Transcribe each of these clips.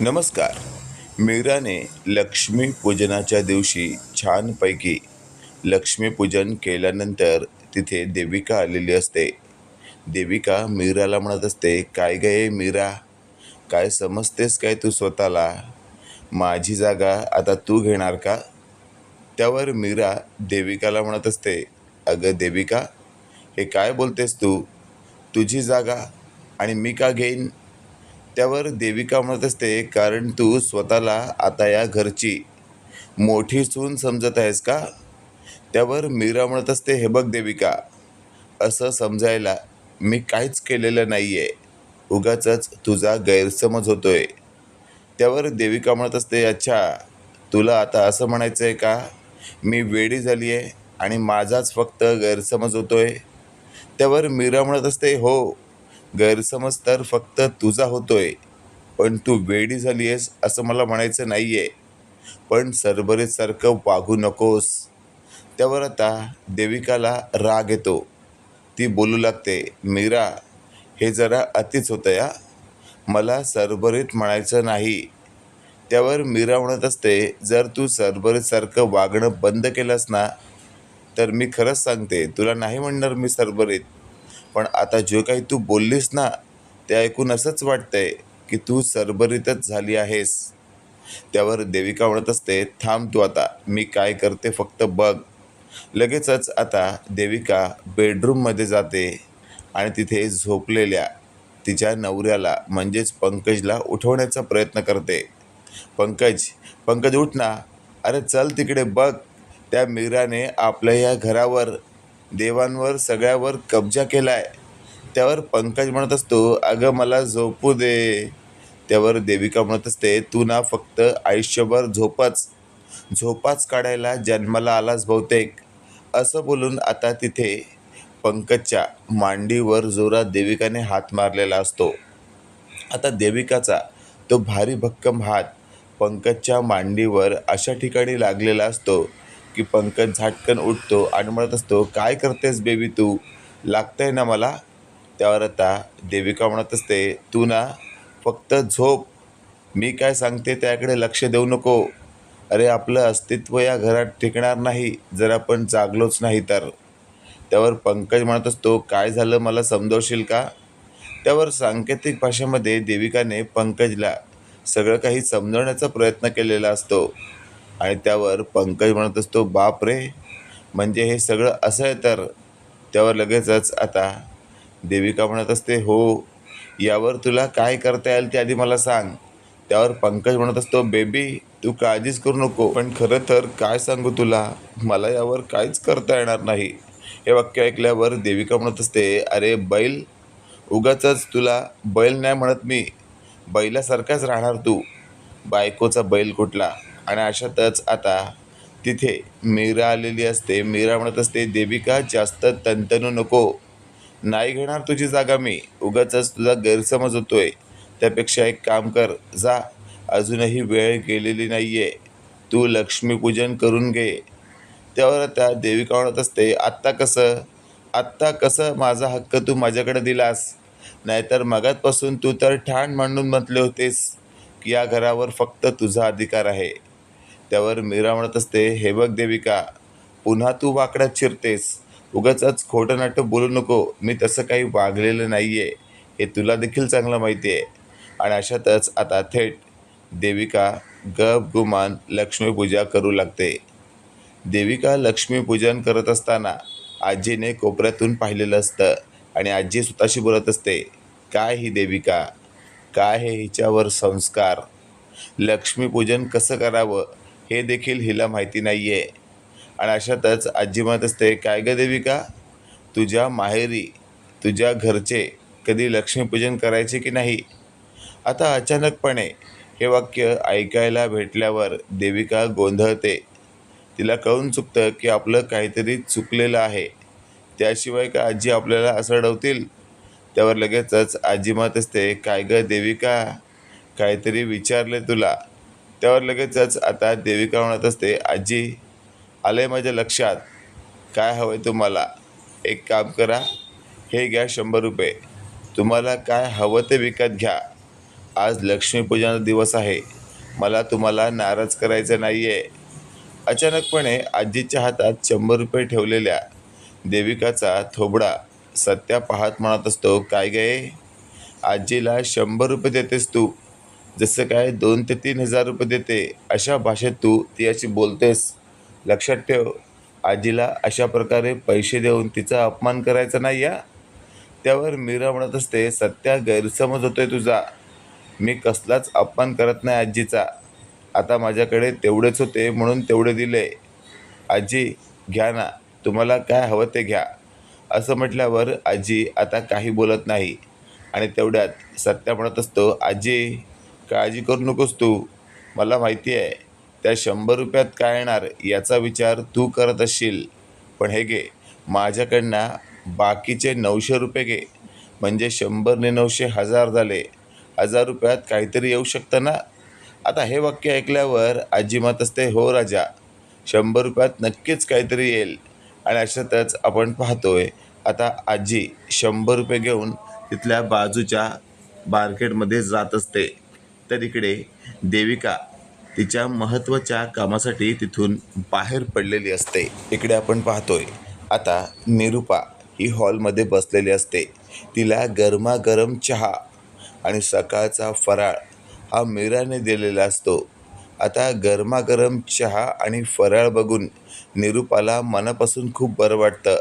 नमस्कार. मीराने लक्ष्मीपूजनाच्या दिवशी छानपैकी लक्ष्मीपूजन केल्यानंतर तिथे देविका आलेली असते. देविका मीराला म्हणत असते काय गे मीरा? काय समजतेस काय तू स्वतःला? माझी जागा आता तू घेणार का? त्यावर मीरा देविकाला म्हणत असते अगं देविका हे काय बोलतेस तू? तुझी जागा आणि मी का घेईन? त्यावर देविका म्हणत असते कारण तू स्वतःला आता या घरची मोठी सून समजत आहेस का? त्यावर मीरा म्हणत असते हे बघ देविका असं समजायला मी काहीच केलेलं नाही आहे उगाच तुझा गैरसमज होतोय. त्यावर देविका म्हणत असते अच्छा तुला आता असं म्हणायचं आहे का? मी वेडी झाली आहे आणि माझाच फक्त गैरसमज होतोय. त्यावर मीरा म्हणत असते हो गैरसमज तर फक्त तुझा होतोय पण तू वेडी झाली आहेस असं मला म्हणायचं नाही आहे पण सरबरीसारखं वागू नकोस. त्यावर आता देविकाला राग येतो. ती बोलू लागते मीरा हे जरा अतिच होतं या मला सरबरीत म्हणायचं नाही. त्यावर मीरा म्हणत असते जर तू सरबरीतसारखं वागणं बंद केलंस ना तर मी खरंच सांगते तुला नाही म्हणणार मी सरबरीत. पण आता जे काही तू बोललीस ना ते ऐकून असंच वाटतंय की तू सरबरीतच झाली आहेस. त्यावर देविका म्हणत असते थांब तू आता मी काय करते फक्त बघ. लगेचच आता देविका बेडरूममध्ये जाते आणि तिथे झोपलेल्या तिच्या नवऱ्याला म्हणजेच पंकजला उठवण्याचा प्रयत्न करते. पंकज पंकज उठ ना. अरे चल तिकडे बघ. त्या मीराने आपल्या या घरावर देवांवर सगळ्यावर कब्जा केला आहे त्यावर पंकज म्हणत असतो अगं मला झोपू दे. त्यावर देविका म्हणत असते तू ना फक्त आयुष्यभर झोपच. झोपाच काढायला जन्माला आलास बहुतेक. असं बोलून आता तिथे पंकजच्या मांडीवर जोरात देविकाने हात मारलेला असतो. आता देविकाचा तो भारी भक्कम हात पंकजच्या मांडीवर अशा ठिकाणी लागलेला असतो की पंकज झाटकन उठतो आणि म्हणत असतो काय करतेस बेबी तू? लागतंय ना मला? त्यावर आता देविका म्हणत असते तू ना फक्त झोप. मी काय सांगते त्याकडे लक्ष देऊ नको. अरे आपलं अस्तित्व या घरात टिकणार नाही जर आपण जागलोच नाही तर. त्यावर पंकज म्हणत असतो काय झालं? मला समजवशील का? त्यावर सांकेतिक भाषेमध्ये देविकाने पंकजला सगळं काही समजवण्याचा प्रयत्न केलेला असतो. आणि त्यावर पंकज म्हणत असतो बाप रे म्हणजे हे सगळं असं आहे तर? त्यावर लगेचच आता देविका म्हणत असते हो यावर तुला काय करता येईल ते आधी मला सांग. त्यावर पंकज म्हणत असतो बेबी तू काळजीच करू नको पण खरं तर काय सांगू तुला? मला यावर काहीच करता येणार नाही. हे वाक्य ऐकल्यावर देविका म्हणत असते अरे बैल उगाचच तुला बैल नाही म्हणत मी. बैलासारखाच राहणार तू. बायकोचा बैल कुठला? आणि अशातच आता तिथे मीरा आलेली असते. मीरा म्हणत असते देविका जास्त तंतनू नको. नाही घेणार तुझी जागा मी. उगाचच तुझा गैरसमज होतोय. त्यापेक्षा एक काम कर. जा. अजूनही वेळ गेलेली नाही आहे तू लक्ष्मीपूजन करून घे. त्यावर आता देविका म्हणत असते आत्ता कसं? आत्ता कसं माझा हक्क तू माझ्याकडे दिलास? नाहीतर मगातपासून तू तर ठाण मांडून म्हटले होतेस की या घरावर फक्त तुझा अधिकार आहे. त्यावर मीरा म्हणत असते हे बघ देविका पुन्हा तू वाकड्यात शिरतेस. उगाचच खोटं नाटं बोलू नको. मी तसं काही वागलेलं नाही आहे हे तुला देखील चांगलं माहिती आहे आणि अशातच आता थेट देविका गप गुमान लक्ष्मीपूजा करू लागते. देविका लक्ष्मीपूजन करत असताना आजीने कोपऱ्यातून पाहिलेलं असतं आणि आजी स्वतःशी बोलत असते काय ही देविका? काय हे हिच्यावर संस्कार? लक्ष्मीपूजन कसं करावं? हे देखील हिला माहिती नाही आहे आणि अशातच आजी म्हणत असते काय ग देविका? तुझ्या माहेरी तुझ्या घरचे कधी लक्ष्मीपूजन करायचे की नाही? आता अचानकपणे हे वाक्य ऐकायला भेटल्यावर देविका गोंधळते. तिला कळून चुकतं की आपलं काहीतरी चुकलेलं आहे. त्याशिवाय का आजी आपल्याला असं अडवतील? त्यावर लगेचच आजी म्हणत असते काय ग देविका? काहीतरी विचारले तुला. त्यावर लगेचच आता देविका म्हणत असते आजी आलं आहे माझ्या लक्षात. काय हवं आहे तुम्हाला? एक काम करा. हे घ्या शंभर रुपये. तुम्हाला काय हवं ते विकत घ्या. आज लक्ष्मीपूजनाचा दिवस आहे. मला तुम्हाला नाराज करायचं नाही आहे अचानकपणे आजीच्या हातात शंभर रुपये ठेवलेल्या देविकाचा थोबडा सत्या पाहत म्हणत असतो काय गे आजीला शंभर रुपये देतेस तू. जसं काय दोन ते तीन हजार रुपये देते अशा भाषेत तू ती अशी बोलतेस. लक्षात ठेव आजीला अशा प्रकारे पैसे देऊन तिचा अपमान करायचा नाही या. त्यावर मीरा म्हणत असते सत्या गैरसमज होतोय तुझा. मी कसलाच अपमान करत नाही आजीचा. आता माझ्याकडे तेवढेच होते म्हणून तेवढे दिले. आजी घ्या ना तुम्हाला काय हवं ते घ्या. असं म्हटल्यावर आजी आता काही बोलत नाही. आणि तेवढ्यात सत्या म्हणत असतो आजी काळजी करू नकोस तू. मला माहिती आहे त्या शंभर रुपयात काय येणार याचा विचार तू करत असशील. पण हे घे माझ्याकडनं बाकीचे नऊशे रुपये घे. म्हणजे शंभरने नऊशे हजार झाले. हजार रुपयात काहीतरी येऊ शकतं ना? आता हे वाक्य ऐकल्यावर आजी मत असते हो राजा. शंभर रुपयात नक्कीच काहीतरी येईल. आणि अशातच आपण पाहतोय आता आजी शंभर रुपये घेऊन तिथल्या बाजूच्या मार्केटमध्ये जात असते. तर इकडे देविका तिच्या महत्त्वाच्या कामासाठी तिथून बाहेर पडलेली असते. इकडे आपण पाहतोय आता निरुपा ही हॉलमध्ये बसलेली असते. तिला गरमागरम चहा आणि सकाळचा फराळ हा मीराने दिलेला असतो. आता गरमागरम चहा आणि फराळ बघून निरुपाला मनापासून खूप बरं वाटतं.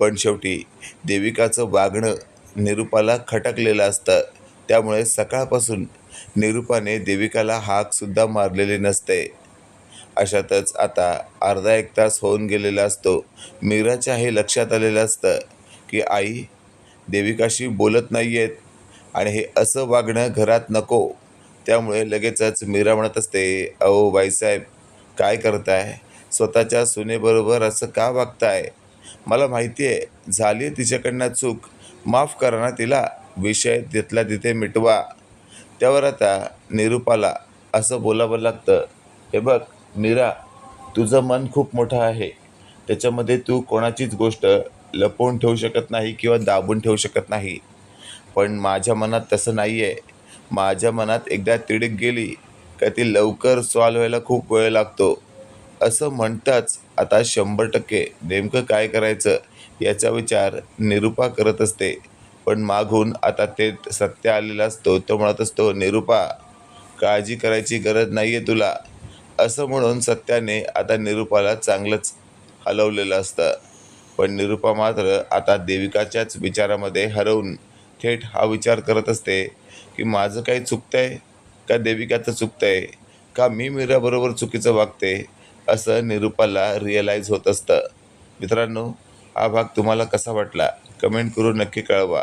पण शेवटी देविकाचं वागणं निरुपाला खटकलेलं असतं. त्यामुळे सकाळपासून निरूपाने देविकाला हाकसुद्धा मारलेली नसते. अशातच आता अर्धा एक तास होऊन गेलेला असतो. मीराच्या हे लक्षात आलेलं असतं की आई देविकाशी बोलत नाही आहेत आणि हे असं वागणं घरात नको. त्यामुळे लगेचच मीरा म्हणत असते अहो बाईसाहेब काय करताय? स्वतःच्या सुनेबरोबर असं का वागताय? मला माहिती आहे झाली आहे तिच्याकडनं चूक. माफ करा ना तिला. विषय तिथला तिथे मिटवा. त्यावर आता निरुपाला असं बोलावं लागतं हे बघ निरा तुझं मन खूप मोठं आहे. त्याच्यामध्ये तू कोणाचीच गोष्ट लपवून ठेवू शकत नाही किंवा दाबून ठेवू शकत नाही. पण माझ्या मनात तसं नाही आहे माझ्या मनात एकदा तिडक गेली का ती लवकर सॉल्व व्हायला खूप वेळ लागतो. असं म्हणताच आता शंभर टक्के नेमकं काय करायचं याचा विचार निरुपा करत असते. पण मागून आता ते सत्य आलेला असतो तो म्हणत असतो निरुपा काळजी करायची गरज नाही आहे तुला. असं म्हणून सत्याने आता निरुपाला चांगलंच हलवलेलं असतं. पण निरुपा मात्र आता देविकाच्याच विचारामध्ये हरवून थेट हा विचार करत असते की माझं काही चुकतं आहे का देविकाचं चुकतं आहे का मी मीराबरोबर चुकीचं वागते? असं निरुपाला रिअलाईज होत असतं. मित्रांनो हा भाग तुम्हाला कसा वाटला? कमेंट करून नक्की कळवा.